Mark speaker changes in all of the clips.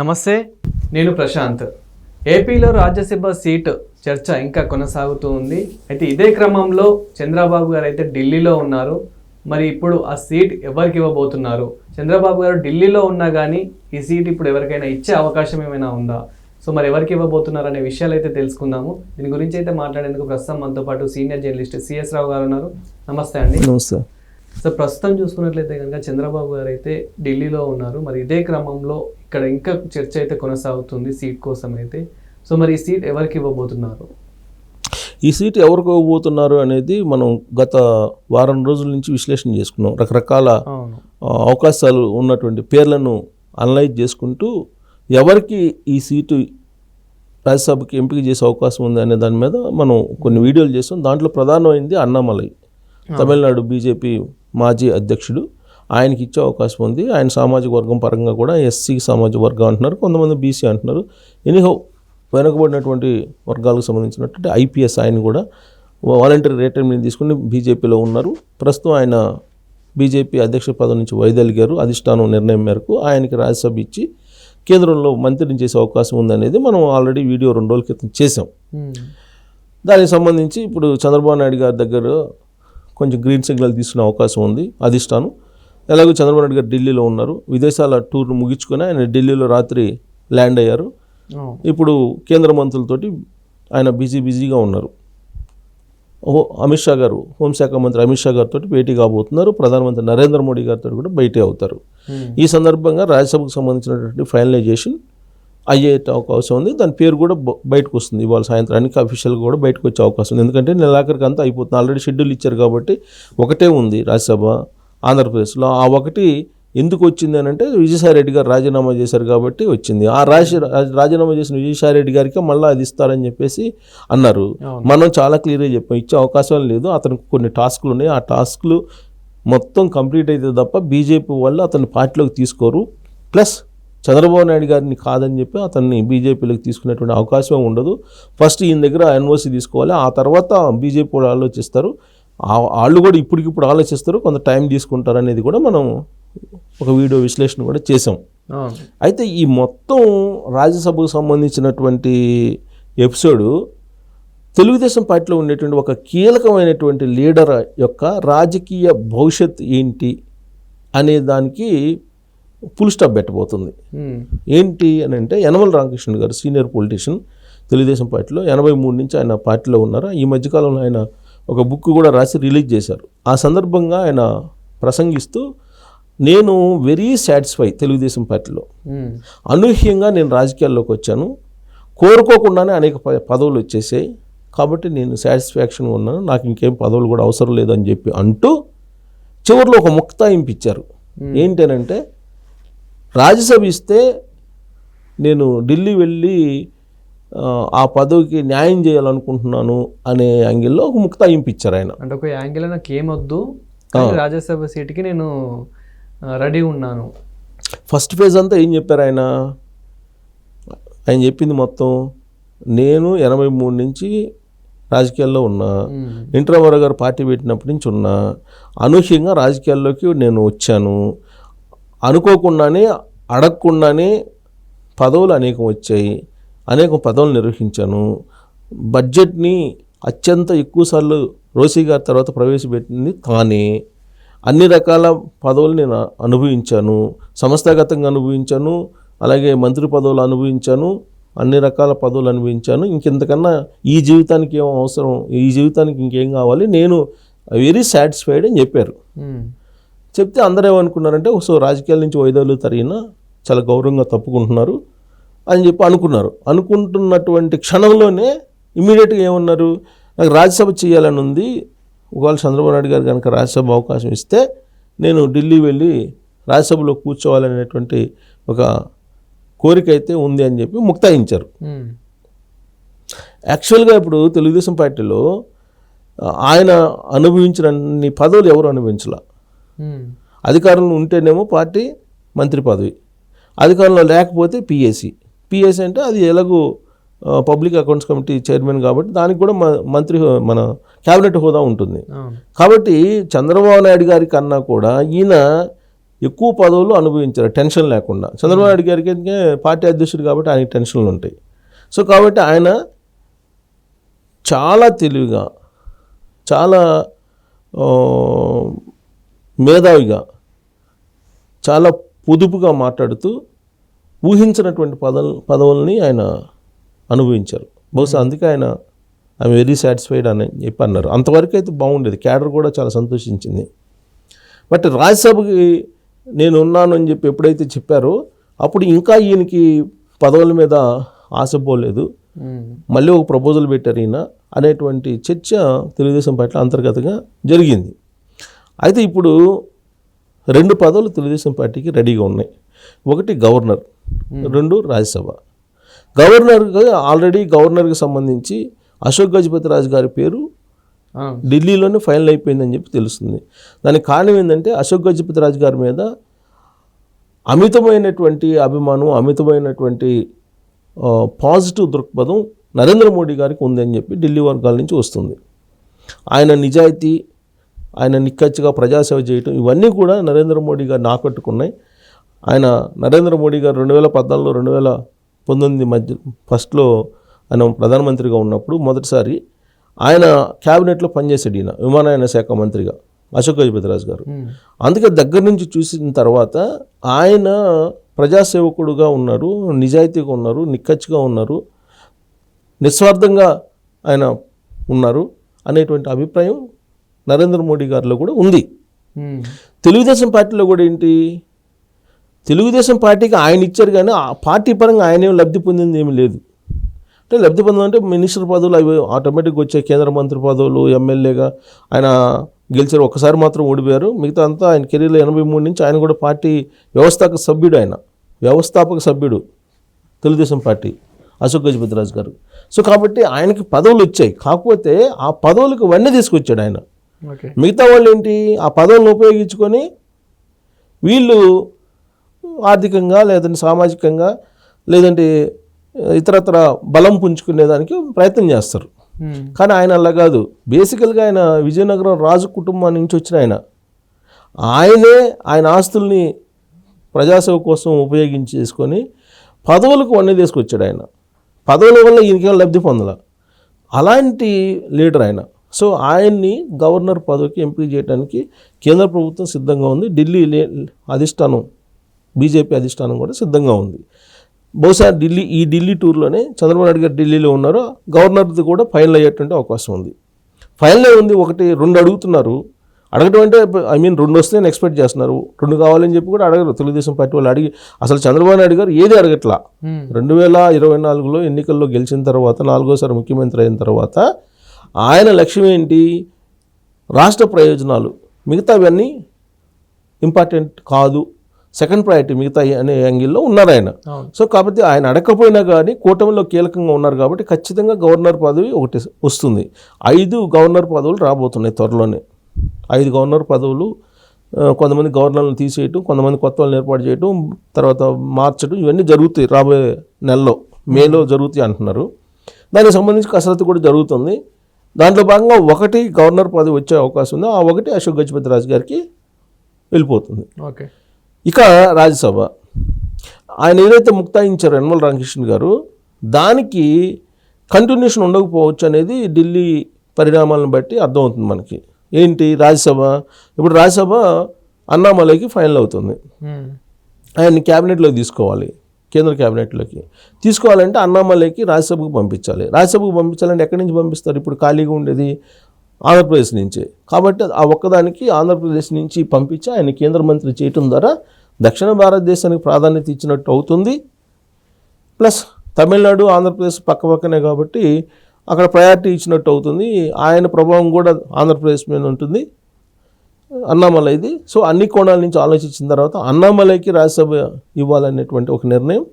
Speaker 1: నమస్తే నేను ప్రశాంత్. ఏపీలో రాజ్యసభ సీట్ చర్చ ఇంకా కొనసాగుతూ ఉంది. అయితే ఇదే క్రమంలో చంద్రబాబు గారు అయితే ఢిల్లీలో ఉన్నారు. మరి ఇప్పుడు ఆ సీట్ ఎవరికి ఇవ్వబోతున్నారు? చంద్రబాబు గారు ఢిల్లీలో ఉన్నా కానీ ఈ సీట్ ఇప్పుడు ఎవరికైనా ఇచ్చే అవకాశం ఏమైనా ఉందా? సో మరి ఎవరికి ఇవ్వబోతున్నారు అనే విషయాలు అయితే తెలుసుకుందాము. దీని గురించి అయితే మాట్లాడేందుకు ప్రస్తుతం మనతో పాటు సీనియర్ జర్నలిస్ట్ సిఎస్ రావు గారు ఉన్నారు. నమస్తే అండి.
Speaker 2: నమస్తే.
Speaker 1: సో ప్రస్తుతం చూసుకున్నట్లయితే కనుక చంద్రబాబు గారు అయితే ఢిల్లీలో ఉన్నారు. మరి ఇదే క్రమంలో ఇక్కడ ఇంకా చర్చ అయితే కొనసాగుతుంది సీట్ కోసం అయితే సో మరి ఈ సీట్ ఎవరికి ఇవ్వబోతున్నారు?
Speaker 2: ఈ సీట్ ఎవరికి ఇవ్వబోతున్నారు అనేది మనం గత వారం రోజుల నుంచి విశ్లేషణ చేసుకున్నాం. రకరకాల అవకాశాలు ఉన్నటువంటి పేర్లను అనలైజ్ చేసుకుంటూ ఎవరికి ఈ సీటు రాజ్యసభకి ఎంపిక చేసే అవకాశం ఉంది అనే దాని మీద మనం కొన్ని వీడియోలు చేస్తాం. దాంట్లో ప్రధానమైంది అన్నామలై. తమిళనాడు బీజేపీ మాజీ అధ్యక్షుడు. ఆయనకి ఇచ్చే అవకాశం ఉంది. ఆయన సామాజిక వర్గం పరంగా కూడా ఎస్సీ సామాజిక వర్గం అంటున్నారు. కొంతమంది బీసీ అంటున్నారు. ఎనీహౌ వెనుకబడినటువంటి వర్గాలకు సంబంధించినటువంటి ఐపీఎస్ ఆయన కూడా వాలంటరీ రిటైర్మెంట్ తీసుకుని బీజేపీలో ఉన్నారు. ప్రస్తుతం ఆయన బీజేపీ అధ్యక్ష పదవి నుంచి వైదొలిగారు. అధిష్టానం నిర్ణయం మేరకు ఆయనకి రాజ్యసభ ఇచ్చి కేంద్రంలో మంత్రిని చేసే అవకాశం ఉందనేది మనం ఆల్రెడీ వీడియో రెండు రోజుల క్రితం చేసాం. దానికి సంబంధించి ఇప్పుడు చంద్రబాబు నాయుడు గారి దగ్గర కొంచెం గ్రీన్ సిగ్నల్ తీసుకునే అవకాశం ఉంది అధిష్టానం ఎలాగో చంద్రబాబు నాయుడు గారు ఢిల్లీలో ఉన్నారు విదేశాల టూర్ ముగించుకొని ఆయన ఢిల్లీలో రాత్రి ల్యాండ్ అయ్యారు. ఇప్పుడు కేంద్ర మంత్రులతోటి ఆయన బిజీ బిజీగా ఉన్నారు అమిత్ షా గారు హోంశాఖ మంత్రి అమిత్ షా గారితో భేటీ కాబోతున్నారు ప్రధానమంత్రి నరేంద్ర మోడీ గారితో కూడా భేటీ అవుతారు. ఈ సందర్భంగా రాజ్యసభకు సంబంధించినటువంటి ఫైనలైజేషన్ అయ్యే అవకాశం ఉంది. దాని పేరు కూడా బయటకు వస్తుంది. ఇవాళ సాయంత్రానికి అఫీషియల్గా కూడా బయటకు వచ్చే అవకాశం ఉంది. ఎందుకంటే నెలాఖరికి అంతా అయిపోతుంది. ఆల్రెడీ షెడ్యూల్ ఇచ్చారు కాబట్టి ఒకటే ఉంది రాజ్యసభ ఆంధ్రప్రదేశ్లో. ఆ ఒకటి ఎందుకు వచ్చింది అని అంటే విజయసాయి రెడ్డి గారు రాజీనామా చేశారు కాబట్టి వచ్చింది. ఆ రాజ రాజీనామా చేసిన విజయసాయి రెడ్డి గారికి మళ్ళీ అది ఇస్తారని చెప్పేసి అన్నారు. మనం చాలా క్లియర్గా చెప్పాం. ఇచ్చే అవకాశం లేదు. అతనికి కొన్ని టాస్క్లు ఉన్నాయి. ఆ టాస్క్లు మొత్తం కంప్లీట్ అయితే తప్ప బీజేపీ వాళ్ళు అతన్ని పార్టీలోకి తీసుకోరు. ప్లస్ చంద్రబాబు నాయుడు గారిని కాదని చెప్పి అతన్ని బీజేపీలోకి తీసుకునేటువంటి అవకాశం ఉండదు. ఫస్ట్ ఈయన దగ్గర ఎన్ఓసి తీసుకోవాలి. ఆ తర్వాత బీజేపీ వాళ్ళు ఆలోచిస్తారు. వాళ్ళు కూడా ఇప్పటికిప్పుడు ఆలోచిస్తారు. కొంత టైం తీసుకుంటారు అనేది కూడా మనం ఒక వీడియో విశ్లేషణ కూడా చేసాం అయితే ఈ మొత్తం రాజ్యసభకు సంబంధించినటువంటి ఎపిసోడు తెలుగుదేశం పార్టీలో ఉండేటువంటి ఒక కీలకమైనటువంటి లీడర్ యొక్క రాజకీయ భవిష్యత్ ఏంటి అనే దానికి ఫుల్ స్టాప్ పెట్టబోతుంది.
Speaker 1: ఉమ్.
Speaker 2: ఏంటి అని అంటే యనమల రామకృష్ణ గారు సీనియర్ పొలిటీషియన్ తెలుగుదేశం పార్టీలో ఎనభై మూడు నుంచి ఆయన పార్టీలో ఉన్నారు. ఈ మధ్యకాలంలో ఆయన ఒక బుక్ కూడా రాసి రిలీజ్ చేశారు. ఆ సందర్భంగా ఆయన ప్రసంగిస్తూ నేను వెరీ సాటిస్ఫై తెలుగుదేశం పార్టీలో.
Speaker 1: ఉమ్.
Speaker 2: అనూహ్యంగా నేను రాజకీయాల్లోకి వచ్చాను. కోరుకోకుండానే అనేక పదవులు వచ్చేసాయి. కాబట్టి నేను సాటిస్ఫాక్షన్గా ఉన్నాను. నాకు ఇంకేం పదవులు కూడా అవసరం లేదని చెప్పి అంటూ చివరిలో ఒక ముక్తాయింపు ఇచ్చారు. ఏంటనంటే రాజ్యసభ ఇస్తే నేను ఢిల్లీ వెళ్ళి ఆ, పదవికి న్యాయం చేయాలనుకుంటున్నాను అనే యాంగిల్లో ఒక ముక్తాయింపు ఇచ్చారు ఆయన.
Speaker 1: అంటే ఒక యాంగిల్ నాకు ఏమొద్దు రాజ్యసభ సీట్కి నేను రెడీ ఉన్నాను.
Speaker 2: ఫస్ట్ ఫేజ్ అంతా ఏం చెప్పారు ఆయన? ఆయన చెప్పింది మొత్తం నేను ఎనభై మూడు నుంచి రాజకీయాల్లో ఉన్నా రామారావు గారు పార్టీ పెట్టినప్పటి నుంచి ఉన్నా అనూహ్యంగా రాజకీయాల్లోకి నేను వచ్చాను. అనుకోకుండానే అడగకుండానే పదవులు అనేకం వచ్చాయి. అనేక పదవులు నిర్వహించాను. బడ్జెట్ని అత్యంత ఎక్కువసార్లు రోసీ గారి తర్వాత ప్రవేశపెట్టింది తానే. అన్ని రకాల పదవులు నేను అనుభవించాను. సంస్థాగతంగా అనుభవించాను. అలాగే మంత్రి పదవులు అనుభవించాను. అన్ని రకాల పదవులు అనుభవించాను. ఇంకెంతకన్నా ఈ జీవితానికి ఏం అవసరం? ఈ జీవితానికి ఇంకేం కావాలి? నేను వెరీ సాటిస్ఫైడ్ అని చెప్పారు. చెప్తే అందరూ ఏమనుకున్నారంటే సో రాజకీయాల నుంచి వైదొలు తరిగిన చాలా గౌరవంగా తప్పుకుంటున్నారు అని చెప్పి అనుకున్నారు అనుకుంటున్నటువంటి క్షణంలోనే ఇమీడియట్గా ఏమన్నారు నాకు రాజ్యసభ చేయాలని ఉంది ఒకవేళ చంద్రబాబు నాయుడు గారు కనుక రాజ్యసభ అవకాశం ఇస్తే నేను ఢిల్లీ వెళ్ళి రాజ్యసభలో కూర్చోవాలనేటువంటి ఒక కోరిక అయితే ఉంది అని చెప్పి ముక్తాయించారు. యాక్చువల్గా ఇప్పుడు తెలుగుదేశం పార్టీలో ఆయన అనుభవించిన పదవులు ఎవరు అనుభవించాల. అధికారంలో ఉంటేనేమో పార్టీ మంత్రి పదవి. అధికారంలో లేకపోతే పిఎస్సి పిఎస్సి అంటే అది ఎలాగో పబ్లిక్ అకౌంట్స్ కమిటీ చైర్మన్ కాబట్టి దానికి కూడా మంత్రి మన క్యాబినెట్ హోదా ఉంటుంది. కాబట్టి చంద్రబాబు నాయుడు గారి కన్నా కూడా ఈయన ఎక్కువ పదవులు అనుభవించారు టెన్షన్ లేకుండా. చంద్రబాబు నాయుడు గారికి పార్టీ అధ్యక్షుడు కాబట్టి ఆయనకి టెన్షన్లు ఉంటాయి. సో కాబట్టి ఆయన చాలా తెలివిగా చాలా మేధావిగా చాలా పొదుపుగా మాట్లాడుతూ ఊహించినటువంటి పదం పదవుల్ని ఆయన అనుభవించారు. బహుశా అందుకే ఆయన ఐఎమ్ వెరీ సాటిస్ఫైడ్ అని చెప్పి అన్నారు అంతవరకు అయితే బాగుండేది. క్యాడర్ కూడా చాలా సంతోషించింది. బట్ రాజ్యసభకి నేను ఉన్నాను అని చెప్పి ఎప్పుడైతే చెప్పారో అప్పుడు ఇంకా ఈయనకి పదవుల మీద ఆశ పోలేదు.
Speaker 1: ఉమ్.
Speaker 2: మళ్ళీ ఒక ప్రపోజల్ పెట్టారు ఈయన అనేటువంటి చర్చ తెలుగుదేశం పార్టీలో అంతర్గతంగా జరిగింది. అయితే ఇప్పుడు రెండు పదవులు తెలుగుదేశం పార్టీకి రెడీగా ఉన్నాయి. ఒకటి గవర్నర్ రెండు రాజ్యసభ. గవర్నర్గా ఆల్రెడీ గవర్నర్కి సంబంధించి అశోక్ గజపతి రాజు గారి పేరు ఢిల్లీలోనే ఫైనల్ అయిపోయిందని చెప్పి తెలుస్తుంది. దానికి కారణం ఏంటంటే అశోక్ గజపతి రాజు గారి మీద అమితమైనటువంటి అభిమానం అమితమైనటువంటి పాజిటివ్ దృక్పథం నరేంద్ర మోడీ గారికి ఉందని చెప్పి ఢిల్లీ వర్గాల నుంచి వస్తుంది. ఆయన నిజాయితీ ఆయన నిక్కచ్చిగా ప్రజాసేవ చేయటం ఇవన్నీ కూడా నరేంద్ర మోడీ గారిని ఆకట్టుకున్నాయి ఆయన నరేంద్ర మోడీ గారు రెండు వేల పద్నాలుగులో రెండు వేల పంతొమ్మిది మధ్య ఫస్ట్లో ఆయన ప్రధానమంత్రిగా ఉన్నప్పుడు మొదటిసారి ఆయన క్యాబినెట్లో పనిచేసాడు ఈయన విమానయాన శాఖ మంత్రిగా అశోక్ గజపతిరాజు గారు. అందుకే దగ్గర నుంచి చూసిన తర్వాత ఆయన ప్రజాసేవకుడుగా ఉన్నారు నిజాయితీగా ఉన్నారు నిక్కచ్చిగా ఉన్నారు నిస్వార్థంగా ఆయన ఉన్నారు అనేటువంటి అభిప్రాయం నరేంద్ర మోడీ గారిలో కూడా ఉంది. తెలుగుదేశం పార్టీలో కూడా ఏంటి? తెలుగుదేశం పార్టీకి ఆయన ఇచ్చారు కానీ ఆ పార్టీ పరంగా ఆయన ఏం లబ్ధి పొందింది ఏమీ లేదు. అంటే లబ్ధి పొందడం అంటే మినిస్టర్ పదవులు అవి ఆటోమేటిక్గా వచ్చే కేంద్ర మంత్రి పదవులు ఎమ్మెల్యేగా ఆయన గెలిచారు. ఒకసారి మాత్రం ఓడిపోయారు. మిగతా అంతా ఆయన కెరీర్లో ఎనభై మూడు నుంచి ఆయన కూడా పార్టీ వ్యవస్థాపక సభ్యుడు ఆయన. వ్యవస్థాపక సభ్యుడు తెలుగుదేశం పార్టీ అశోక్ గజపతిరాజు గారు. సో కాబట్టి ఆయనకి పదవులు వచ్చాయి. కాకపోతే ఆ పదవులకు వన్నీ తీసుకొచ్చాడు ఆయన. మిగతా వాళ్ళు ఏంటి? ఆ పదవులను ఉపయోగించుకొని వీళ్ళు ఆర్థికంగా లేదంటే సామాజికంగా లేదంటే ఇతరత్ర బలం పుంజుకునేదానికి ప్రయత్నం చేస్తారు. కానీ ఆయన అలా కాదు. బేసికల్గా ఆయన విజయనగరం రాజు కుటుంబం నుంచి వచ్చిన ఆయన. ఆయనే ఆయన ఆస్తుల్ని ప్రజాసేవ కోసం ఉపయోగించేసుకొని పదవులకు వన్నీ తీసుకొచ్చాడు ఆయన. పదవుల వల్ల ఈయనకేం లబ్ధి పొందల. అలాంటి లీడర్ ఆయన. సో ఆయన్ని గవర్నర్ పదవికి ఎంపిక చేయడానికి కేంద్ర ప్రభుత్వం సిద్ధంగా ఉంది. ఢిల్లీ అధిష్టానం బీజేపీ అధిష్టానం కూడా సిద్ధంగా ఉంది. బహుశా ఢిల్లీ ఈ ఢిల్లీ టూర్లోనే చంద్రబాబు నాయుడు గారు ఢిల్లీలో ఉన్నారు గవర్నర్ది కూడా ఫైనల్ అయ్యేటువంటి అవకాశం ఉంది. ఫైనల్ ఉంది ఒకటి రెండు అడుగుతున్నారు. అడగడం అంటే ఐ మీన్ రెండు వస్తే ఎక్స్పెక్ట్ చేస్తున్నారు. రెండు కావాలని చెప్పి కూడా అడగరు. తెలుగుదేశం పార్టీ వాళ్ళు అడిగి అసలు చంద్రబాబు నాయుడు గారు ఏది అడగట్లా. రెండు వేల ఇరవై నాలుగులో ఎన్నికల్లో గెలిచిన తర్వాత నాలుగోసారి ముఖ్యమంత్రి అయిన తర్వాత ఆయన లక్ష్యం ఏంటి? రాష్ట్ర ప్రయోజనాలు. మిగతావన్నీ ఇంపార్టెంట్ కాదు. సెకండ్ ప్రయారిటీ మిగతా అనే యాంగిల్లో ఉన్నారు ఆయన. సో కాబట్టి ఆయన అడగకపోయినా కానీ కూటమిలో కీలకంగా ఉన్నారు కాబట్టి ఖచ్చితంగా గవర్నర్ పదవి ఒకటి వస్తుంది. ఐదు గవర్నర్ పదవులు రాబోతున్నాయి త్వరలోనే. ఐదు గవర్నర్ పదవులు కొంతమంది గవర్నర్లను తీసేయటం కొంతమంది కొత్త వాళ్ళని ఏర్పాటు చేయటం తర్వాత మార్చడం ఇవన్నీ జరుగుతాయి రాబోయే నెలలో. మేలో జరుగుతాయి అంటున్నారు. దానికి సంబంధించి కసరత్తు కూడా జరుగుతుంది. దాంట్లో భాగంగా ఒకటి గవర్నర్ పదవి వచ్చే అవకాశం ఉంది. ఆ ఒకటి అశోక్ గజపతి రాజు గారికి వెళ్ళిపోతుంది.
Speaker 1: ఓకే.
Speaker 2: ఇక రాజ్యసభ. ఆయన ఏదైతే ముక్తాయించారో యనమల రామకృష్ణ గారు దానికి కంటిన్యూషన్ ఉండకపోవచ్చు అనేది ఢిల్లీ పరిణామాలను బట్టి అర్థమవుతుంది మనకి. ఏంటి రాజ్యసభ? ఇప్పుడు రాజ్యసభ అన్నామలైకి ఫైనల్ అవుతుంది. ఆయన్ని క్యాబినెట్లోకి తీసుకోవాలి. కేంద్ర క్యాబినెట్లోకి. తీసుకోవాలంటే అన్నామలైకి రాజ్యసభకు పంపించాలి. రాజ్యసభకు పంపించాలంటే ఎక్కడి నుంచి పంపిస్తారు? ఇప్పుడు ఖాళీగా ఉండేది ఆంధ్రప్రదేశ్ నుంచే. కాబట్టి ఆ ఒక్కదానికి ఆంధ్రప్రదేశ్ నుంచి పంపించి ఆయన కేంద్ర మంత్రి చేయటం ద్వారా దక్షిణ భారతదేశానికి ప్రాధాన్యత ఇచ్చినట్టు అవుతుంది. ప్లస్ తమిళనాడు ఆంధ్రప్రదేశ్ పక్క పక్కనే కాబట్టి అక్కడ ప్రయారిటీ ఇచ్చినట్టు అవుతుంది. ఆయన ప్రభావం కూడా ఆంధ్రప్రదేశ్ మీద ఉంటుంది. అన్నామలైది సో అన్ని కోణాల నుంచి ఆలోచించిన తర్వాత అన్నామలైకి రాజ్యసభ ఇవ్వాలనేటువంటి ఒక నిర్ణయం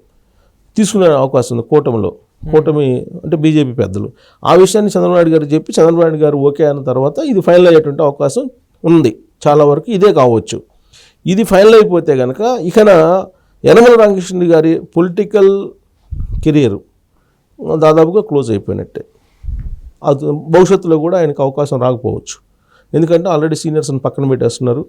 Speaker 2: తీసుకునే అవకాశం ఉంది కూటమిలో. కూటమి అంటే బీజేపీ పెద్దలు. ఆ విషయాన్ని చంద్రబాబు నాయుడు గారు చెప్పి చంద్రబాబు నాయుడు గారు ఓకే అయిన తర్వాత ఇది ఫైనల్ అయ్యేటువంటి అవకాశం ఉంది. చాలా వరకు ఇదే కావచ్చు. ఇది ఫైనల్ అయిపోతే కనుక ఇకన యనమల రామకృష్ణ గారి పొలిటికల్ కెరియర్ దాదాపుగా క్లోజ్ అయిపోయినట్టే. అది భవిష్యత్తులో కూడా ఆయనకు అవకాశం రాకపోవచ్చు. ఎందుకంటే ఆల్రెడీ సీనియర్స్ని పక్కన పెట్టేస్తున్నారు.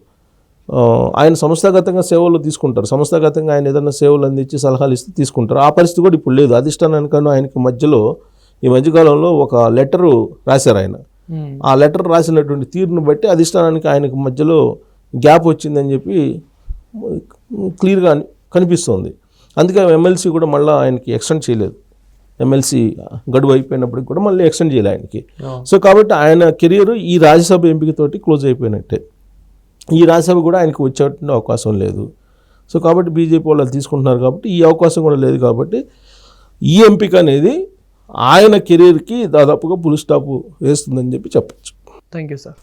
Speaker 2: ఆయన సంస్థాగతంగా సేవలు తీసుకుంటారు. సంస్థాగతంగా ఆయన ఏదైనా సేవలు అందించి సలహాలు ఇస్తే తీసుకుంటారు. ఆ పరిస్థితి కూడా ఇప్పుడు లేదు. అధిష్టానానికన్నా ఆయనకి మధ్యలో ఈ మధ్యకాలంలో ఒక లెటరు రాశారు ఆయన.
Speaker 1: ఉమ్.
Speaker 2: ఆ లెటర్ రాసినటువంటి తీరును బట్టి అధిష్టానానికి ఆయనకు మధ్యలో గ్యాప్ వచ్చిందని చెప్పి క్లియర్గా కనిపిస్తుంది. అందుకే ఎమ్మెల్సీ కూడా మళ్ళీ ఆయనకి ఎక్స్టెండ్ చేయలేదు. ఎమ్మెల్సీ గడువు అయిపోయినప్పటికి కూడా మళ్ళీ ఎక్స్టెండ్ చేయలేదు ఆయనకి. సో కాబట్టి ఆయన కెరియర్ ఈ రాజ్యసభ ఎంపికతోటి క్లోజ్ అయిపోయినట్టే. ఈ రాజ్యసభ కూడా ఆయనకు వచ్చేటువంటి అవకాశం లేదు. సో కాబట్టి బీజేపీ వాళ్ళు తీసుకుంటున్నారు కాబట్టి ఈ అవకాశం కూడా లేదు కాబట్టి ఈ ఎంపిక అనేది ఆయన కెరీర్కి దాదాపుగా పుల్ స్టాప్ వేస్తుందని చెప్పి చెప్పచ్చు.
Speaker 1: Thank you sir